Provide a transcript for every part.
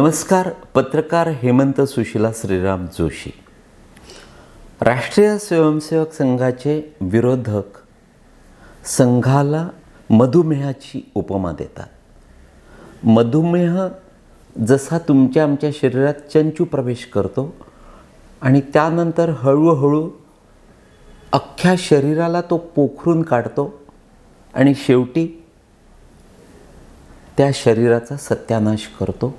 नमस्कार पत्रकार हेमंत सुशिला श्रीराम जोशी. राष्ट्रीय स्वयंसेवक संघाचे विरोधक संघाला मधुमेहाची उपमा देतात. मधुमेह जसा तुमच्या आमच्या शरीरात चंचू प्रवेश करतो आणि त्यानंतर हळूहळू अख्ख्या शरीराला तो पोखरून काढतो आणि शेवटी त्या शरीराचा सत्यानाश करतो.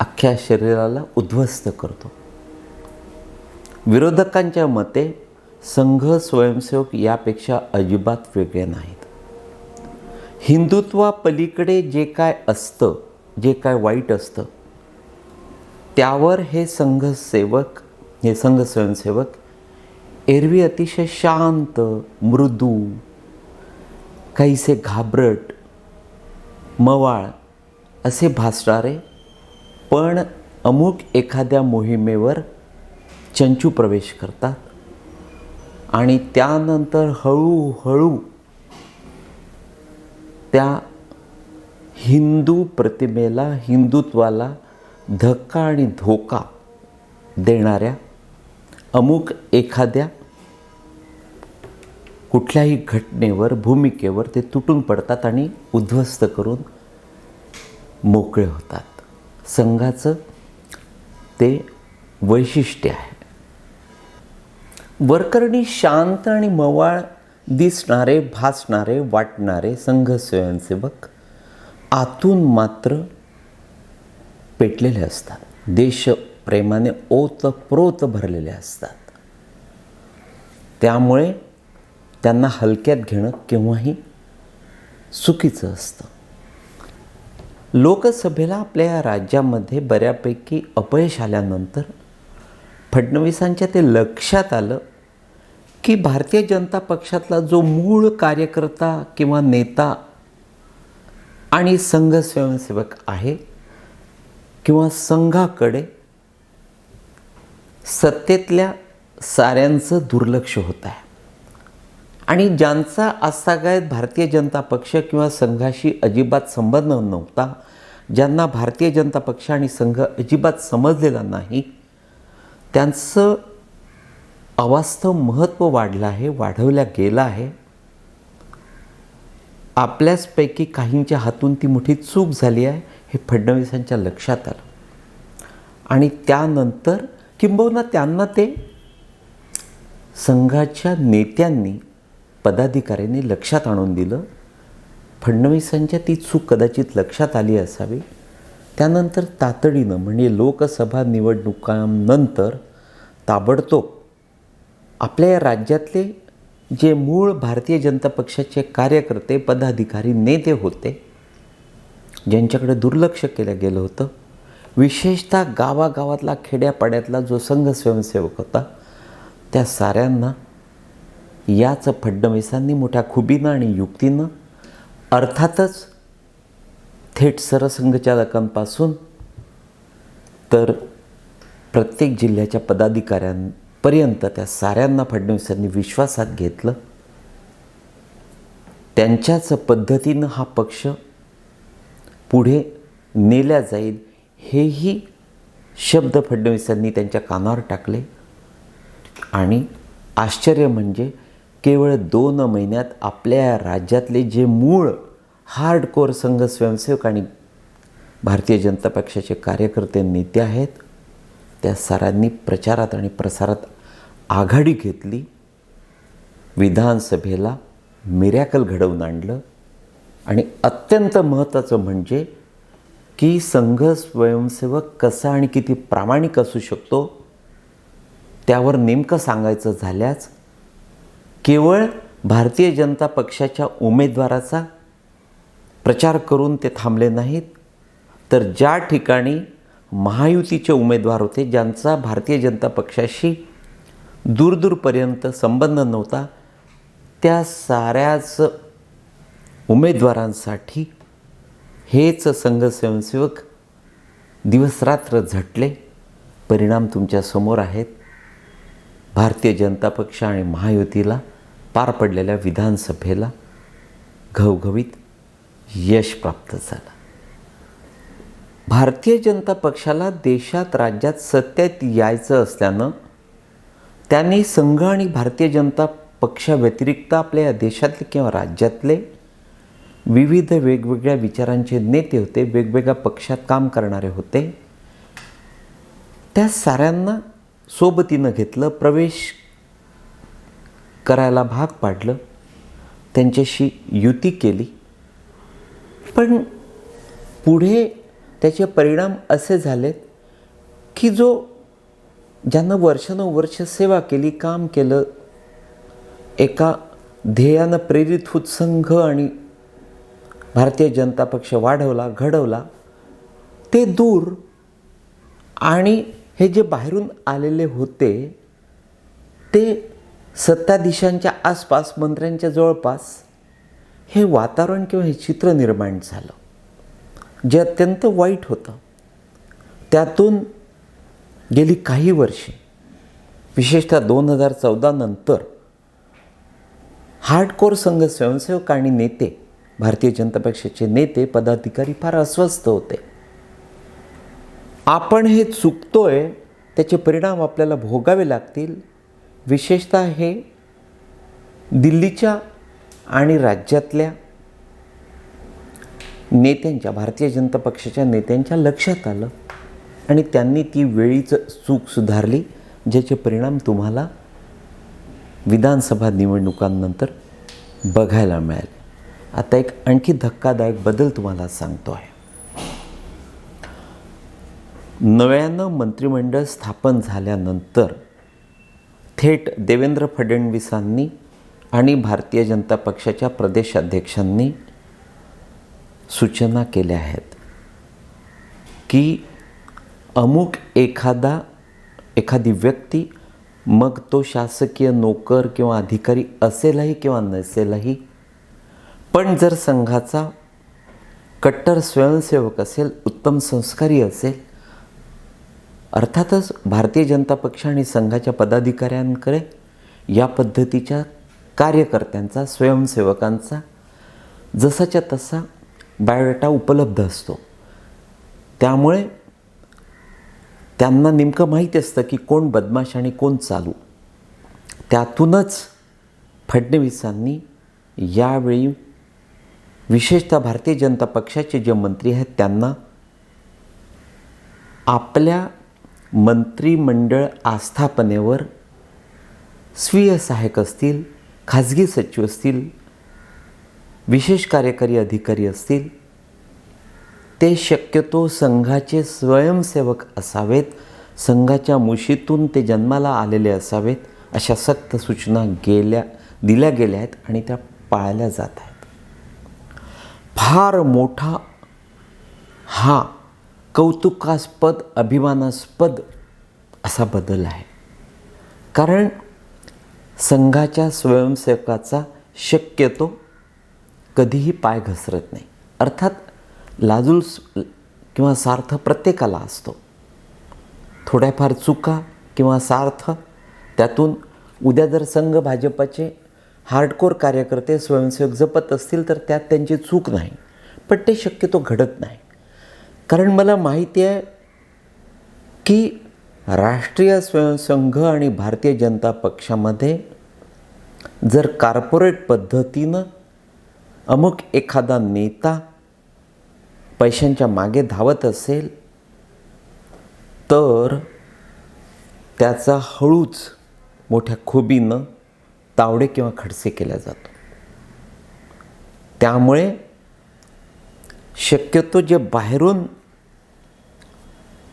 अख्ख्या शरीराला उद्ध्वस्त करतो. विरोधकांच्या मते संघ स्वयंसेवक यापेक्षा अजिबात वेगळे नाहीत. हिंदुत्वापलीकडे जे काय असतं जे काय वाईट असतं त्यावर हे संघसेवक हे संघ स्वयंसेवक एरवी अतिशय शांत मृदू काहीसे घाबरट मवाळ असे भासणारे पण अमुक एखाद्या मोहिमेवर चंचू प्रवेश करतात. आणि त्यानंतर हळूहळू त्या हिंदू प्रतिमेला हिंदुत्वाला धक्का आणि धोका देणाऱ्या अमुक एखाद्या कुठल्याही घटनेवर भूमिकेवर ते तुटून पडतात आणि उद्ध्वस्त करून मोकळे होतात. संघाचं ते वैशिष्ट्य आहे. वरकरणी शांत आणि मवाळ दिसणारे भासणारे वाटणारे संघ स्वयंसेवक आतून मात्र पेटलेले असतात. देशप्रेमाने ओतप्रोत भरलेले असतात. त्यामुळे त्यांना हलक्यात घेणं केव्हाही चुकीचं असतं. लोकसभेला आपल्या या राज्यामध्ये बऱ्यापैकी अपयश आल्यानंतर फडणवीसांच्या ते लक्षात आलं की भारतीय जनता पक्षातला जो मूळ कार्यकर्ता किंवा नेता आणि संघ स्वयंसेवक आहे किंवा संघाकडे सत्तेतल्या साऱ्यांचं दुर्लक्ष होत आहे. आणि ज्यांचा आजतागायत भारतीय जनता पक्ष किंवा संघाशी अजिबात संबंध नव्हता ज्यांना भारतीय जनता पक्ष आणि संघ अजिबात समजलेला नाही त्यांचं अवास्तव महत्त्व वाढलं आहे वाढवल्या गेलं आहे. आपल्याचपैकी काहींच्या हातून ती मोठी चूक झाली आहे हे फडणवीसांच्या लक्षात आलं. आणि त्यानंतर किंबहुना त्यांना ते संघाच्या नेत्यांनी पदाधिकाऱ्यांनी लक्षात आणून दिलं. फडणवीसांच्या ती चूक कदाचित लक्षात आली असावी. त्यानंतर तातडीनं म्हणजे लोकसभा निवडणुकांनंतर ताबडतोब आपल्या या राज्यातले जे मूळ भारतीय जनता पक्षाचे कार्यकर्ते पदाधिकारी नेते होते ज्यांच्याकडे दुर्लक्ष केलं गेलं होतं विशेषतः गावागावातला खेड्यापाड्यातला जो संघ स्वयंसेवक होता त्या साऱ्यांना याच फडणवीसांनी मोठ्या खुबीनं आणि युक्तीनं अर्थातच थेट सरसंघचालकांपासून तर प्रत्येक जिल्ह्याच्या पदाधिकाऱ्यांपर्यंत त्या साऱ्यांना फडणवीसांनी विश्वासात घेतलं. त्यांच्याच पद्धतीनं हा पक्ष पुढे नेल्या जाईल हेही शब्द फडणवीसांनी त्यांच्या कानावर टाकले. आणि आश्चर्य म्हणजे केवळ दोन महिन्यात आपल्या राज्यातले जे मूळ हार्डकोर संघ स्वयंसेवक आणि भारतीय जनता पक्षाचे कार्यकर्ते नेते आहेत त्या सरांनी प्रचारात आणि प्रसारात आघाडी घेतली विधानसभेला मिरॅकल घडवून आणलं आणि अत्यंत महत्त्वाचं म्हणजे की संघ स्वयंसेवक कसा आणि किती प्रामाणिक असू शकतो त्यावर नेमकं सांगायचं झाल्यास केवळ भारतीय जनता पक्षाच्या उमेदवाराचा प्रचार करून ते थांबले नाहीत तर ज्या ठिकाणी महायुतीचे उमेदवार होते ज्यांचा भारतीय जनता पक्षाशी दूरदूरपर्यंत संबंध नव्हता त्या साऱ्याच उमेदवारांसाठी हेच संघ स्वयंसेवक दिवसरात्र झटले. परिणाम तुमच्यासमोर आहेत. भारतीय जनता पक्ष आणि महायुतीला पार पडलेल्या विधानसभेला घवघवीत यश प्राप्त झालं. भारतीय जनता पक्षाला देशात राज्यात सत्तेत यायचं असल्यानं त्यांनी संघ आणि भारतीय जनता पक्षाव्यतिरिक्त आपल्या या देशातले किंवा राज्यातले विविध वेगवेगळ्या विचारांचे नेते होते वेगवेगळ्या पक्षात काम करणारे होते. त्या साऱ्यांना सोबतीनं घेतलं प्रवेश करायला भाग पाडलं. त्यांच्याशी युती केली. पण पुढे त्याचे परिणाम असे झालेत की जो ज्यांना वर्षानुवर्ष सेवा केली काम केलं एका ध्येयानं प्रेरित होत संघ आणि भारतीय जनता पक्ष वाढवला घडवला ते दूर आणि हे जे बाहेरून आलेले होते ते सत्ताधीशांच्या आसपास मंत्र्यांच्या जवळपास हे वातावरण किंवा हे चित्र निर्माण झालं. जे अत्यंत वाईट होतं. त्यातून गेली काही वर्षे विशेषतः दोन हजार चौदा नंतर हार्डकोर संघ स्वयंसेवक आणि नेते भारतीय जनता पक्षाचे नेते पदाधिकारी फार अस्वस्थ होते. आपण हे चुकतोय त्याचे परिणाम आपल्याला भोगावे लागतील विशेषतः हे दिल्लीच्या आणि राज्यातल्या नेत्यांच्या भारतीय जनता पक्षाच्या नेत्यांच्या लक्षात आलं आणि त्यांनी ती वेळीच चूक सुधारली ज्याचे परिणाम तुम्हाला विधानसभा निवडणुकांनंतर बघायला मिळाले. आता एक आणखी धक्कादायक बदल तुम्हाला सांगतो आहे. नव्यानं मंत्रिमंडळ स्थापन झाल्यानंतर थेट देवेंद्र फडणवीसांनी आणि भारतीय जनता पक्षाच्या प्रदेशाध्यक्षांनी सूचना केल्या आहेत की अमुक एखादा एखादी व्यक्ती मग तो शासकीय नोकर किंवा अधिकारी असेलही किंवा नसेलही पण जर संघाचा कट्टर स्वयंसेवक असेल उत्तम संस्कारी असेल अर्थातच भारतीय जनता पक्ष आणि संघाच्या पदाधिकाऱ्यांकडे या पद्धतीच्या कार्यकर्त्यांचा स्वयंसेवकांचा जसाच्या तसा बायोडेटा उपलब्ध असतो. त्यामुळे त्यांना नेमकं माहीत असतं की कोण बदमाश आणि कोण चालू. त्यातूनच फडणवीसांनी यावेळी विशेषतः भारतीय जनता पक्षाचे जे मंत्री आहेत त्यांना आपल्या मंत्रिमंडळ आस्थापनेवर स्वीय सहाय्यक असतील खाजगी सचिव असतील विशेष कार्यकारी अधिकारी असतील ते शक्यतो संघाचे स्वयंसेवक असावेत संघाच्या मुशीतून ते जन्माला आलेले असावेत अशा सक्त सूचना गेल्या दिल्या गेल्या आहेत आणि त्या पाळल्या जात आहेत. फार मोठा हा कौतुकास्पद अभिमानास्पद असा बदल आहे. कारण संघाच्या स्वयंसेवकाचा शक्यतो कधीही पाय घसरत नाही. अर्थात लाजूल किंवा सार्थ प्रत्येकाला असतो. थोड्याफार चुका किंवा सार्थ त्यातून उद्या जर संघ भाजपाचे हार्डकोर कार्यकर्ते स्वयंसेवक जपत असतील तर त्यात त्यांची चूक नाही. पण ते शक्यतो घडत नाही. कारण मला माहिती आहे की राष्ट्रीय स्वयंसंघ आणि भारतीय जनता पक्षामध्ये जर कार्पोरेट पद्धतीनं अमुक एखादा नेता पैशांच्या मागे धावत असेल तर त्याचा हळूच मोठ्या खोबीनं तावडे किंवा खडसे केला जातो. त्यामुळे शक्यतो जे बाहेरून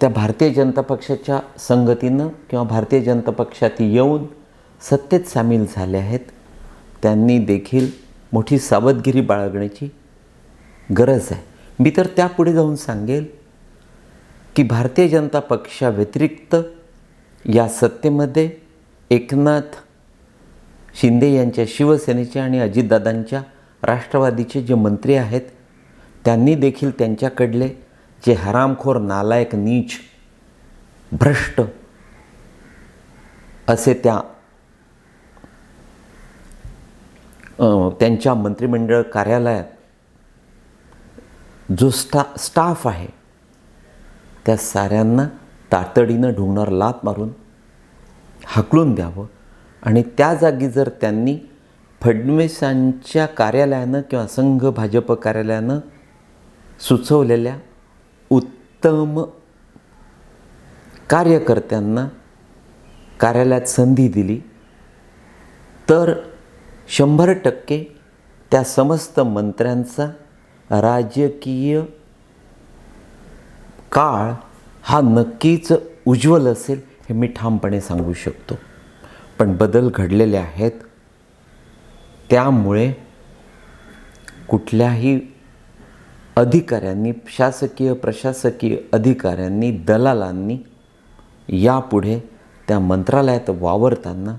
त्या भारतीय जनता पक्षाच्या संगतीनं किंवा भारतीय जनता पक्षात येऊन सत्तेत सामील झाले आहेत त्यांनी देखील मोठी सावधगिरी बाळगण्याची गरज आहे. मी तर त्यापुढे जाऊन सांगेल की भारतीय जनता पक्षाव्यतिरिक्त या सत्तेमध्ये एकनाथ शिंदे यांच्या शिवसेनेच्या आणि अजितदादांच्या राष्ट्रवादीचे जे मंत्री आहेत त्यांनी देखील त्यांच्याकडले जे हरामखोर नालायक नीच भ्रष्ट असे त्या त्यांच्या मंत्रिमंडळ कार्यालयात जो स्टा स्टाफ आहे त्या साऱ्यांना तातडीनं ढुंगणार लात मारून हाकलून द्यावं. आणि त्या जागी जर त्यांनी फडणवीसांच्या कार्यालयानं किंवा संघ भाजप कार्यालयानं सुचवलेल्या उत्तम कार्यकर्त्यांना कार्यालयात संधी दिली. तर शंभर टक्के त्या समस्त मंत्र्यांचा राजकीय काळ हा नक्कीच उज्ज्वल असेल हे मी ठामपणे सांगू शकतो. पण बदल घडलेले आहेत. त्यामुळे कुठल्याही अधिकाऱ्यांनी शासकीय प्रशासकीय अधिकाऱ्यांनी दलालांनी यापुढे त्या मंत्रालयात वावरताना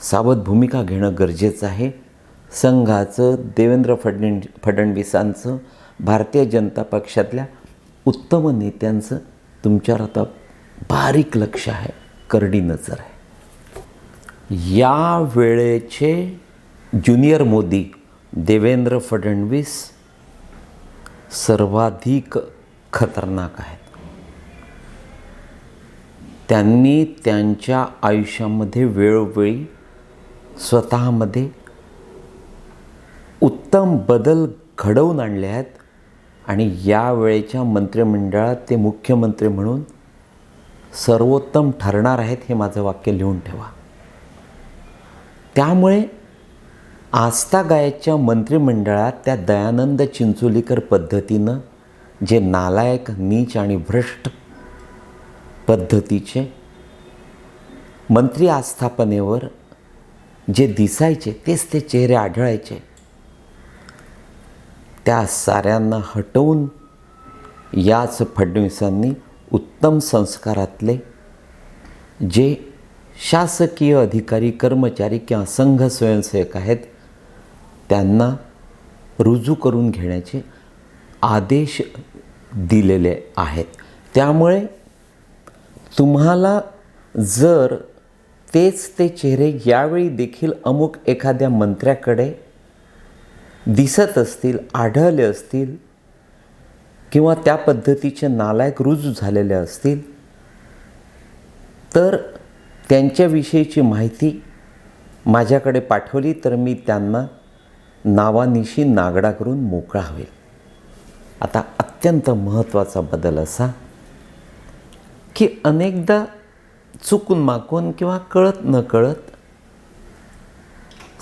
सावध भूमिका घेणं गरजेचं आहे. संघाचं देवेंद्र फडण फडणवीसांचं भारतीय जनता पक्षातल्या उत्तम नेत्यांचं तुमच्यावर आता बारीक लक्ष आहे करडी नजर आहे. या वेळेचे ज्युनियर मोदी देवेंद्र फडणवीस सर्वाधिक खतरनाक आहेत. त्यांनी त्यांच्या आयुष्यामध्ये वेळोवेळी स्वतःमध्ये उत्तम बदल घडवून आणले आहेत आणि यावेळेच्या मंत्रिमंडळात ते मुख्यमंत्री म्हणून सर्वोत्तम ठरणार आहेत हे माझं वाक्य लिहून ठेवा. त्यामुळे आस्था गायच्या मंत्रिमंडळात त्या दयानंद चिंचोलीकर पद्धतीनं जे नालायक नीच आणि भ्रष्ट पद्धतीचे मंत्री आस्थापनेवर जे दिसायचे तेच ते चेहरे आढळायचे त्या साऱ्यांना हटवून याच फडणवीसांनी उत्तम संस्कारातले जे शासकीय अधिकारी कर्मचारी किंवा संघ स्वयंसेवक आहेत त्यांना रुजू करून घेण्याचे आदेश दिलेले आहेत त्यामुळे तुम्हाला जर तेच ते चेहरे यावेळी देखील अमुक एखाद्या मंत्र्याकडे दिसत असतील आढळले असतील किंवा त्या पद्धतीचे नालायक रुजू झालेले असतील तर त्यांच्याविषयीची माहिती माझ्याकडे पाठवली तर मी त्यांना नावानिशी नागडा करून मोकळा होईल. आता अत्यंत महत्त्वाचा बदल असा की अनेकदा चुकून माकून किंवा कळत न कळत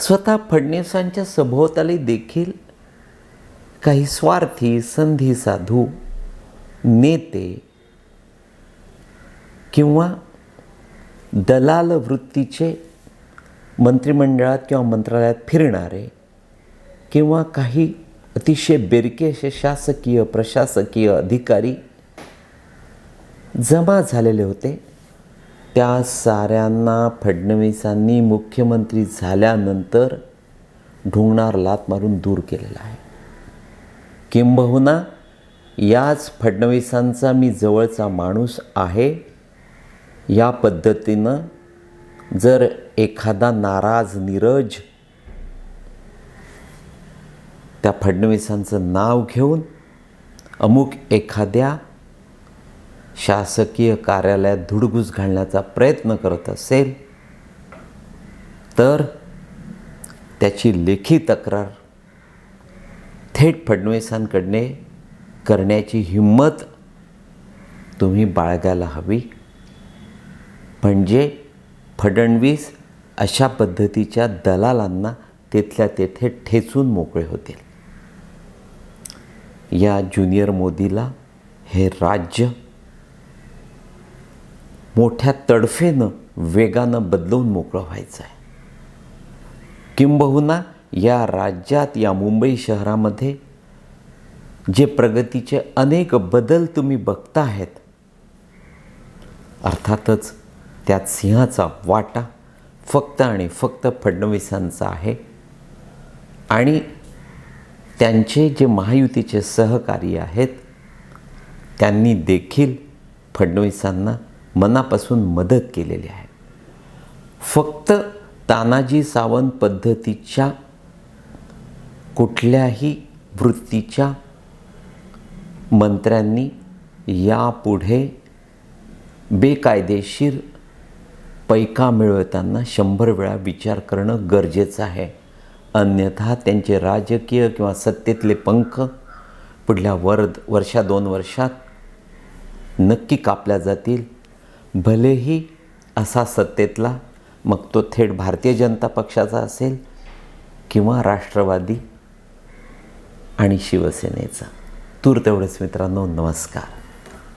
स्वतः फडणवीसांच्या सभोवताली देखील काही स्वार्थी संधी साधू नेते किंवा दलाल वृत्तीचे मंत्रिमंडळात किंवा मंत्रालयात फिरणारे किंवा काही अतिशय बेरके असे शासकीय प्रशासकीय अधिकारी जमा झालेले होते. त्या साऱ्यांना फडणवीसांनी मुख्यमंत्री झाल्यानंतर ढुंगणार लात मारून दूर केलेला आहे. किंबहुना याच फडणवीसांचा मी जवळचा माणूस आहे. या पद्धतीनं जर एखादा नाराज नीरज त्या फडणवीसांचं नाव घेऊन अमुक एखाद्या शासकीय कार्यालयात धुडगूस घालण्याचा प्रयत्न करत असेल तर त्याची लेखी तक्रार थेट फडणवीसांकडने करण्याची हिंमत तुम्ही बाळगायला हवी. म्हणजे फडणवीस अशा पद्धतीच्या दलालांना तिथल्या तेथे ठेचून मोकळे होतील. या ज्युनियर मोदीला हे राज्य मोठ्या तडफेनं वेगानं बदलवून मोकळं व्हायचं आहे. किंबहुना या राज्यात या मुंबई शहरामध्ये जे प्रगतीचे अनेक बदल तुम्ही बघता आहेत अर्थातच त्यात सिंहाचा वाटा फक्त आणि फक्त फडणवीसांचा आहे. आणि त्यांचे जे महायुतीचे सहकारी आहेत त्यांनी देखील फडणवीसांना मनापासून मदत केलेली आहे. फक्त तानाजी सावंत पद्धतीच्या कुठल्याही वृत्तीच्या मंत्र्यांनी यापुढे बेकायदेशीर पैका मिळवताना शंभर वेळा विचार करणं गरजेचं आहे. अन्यथा त्यांचे राजकीय किंवा सत्तेतले पंख पुढल्या वर वर्षा दोन वर्षात नक्की कापल्या जातील. भलेही असा सत्तेतला मग तो थेट भारतीय जनता पक्षाचा असेल किंवा राष्ट्रवादी आणि शिवसेनेचा. तूर तेवढेच मित्रांनो नमस्कार.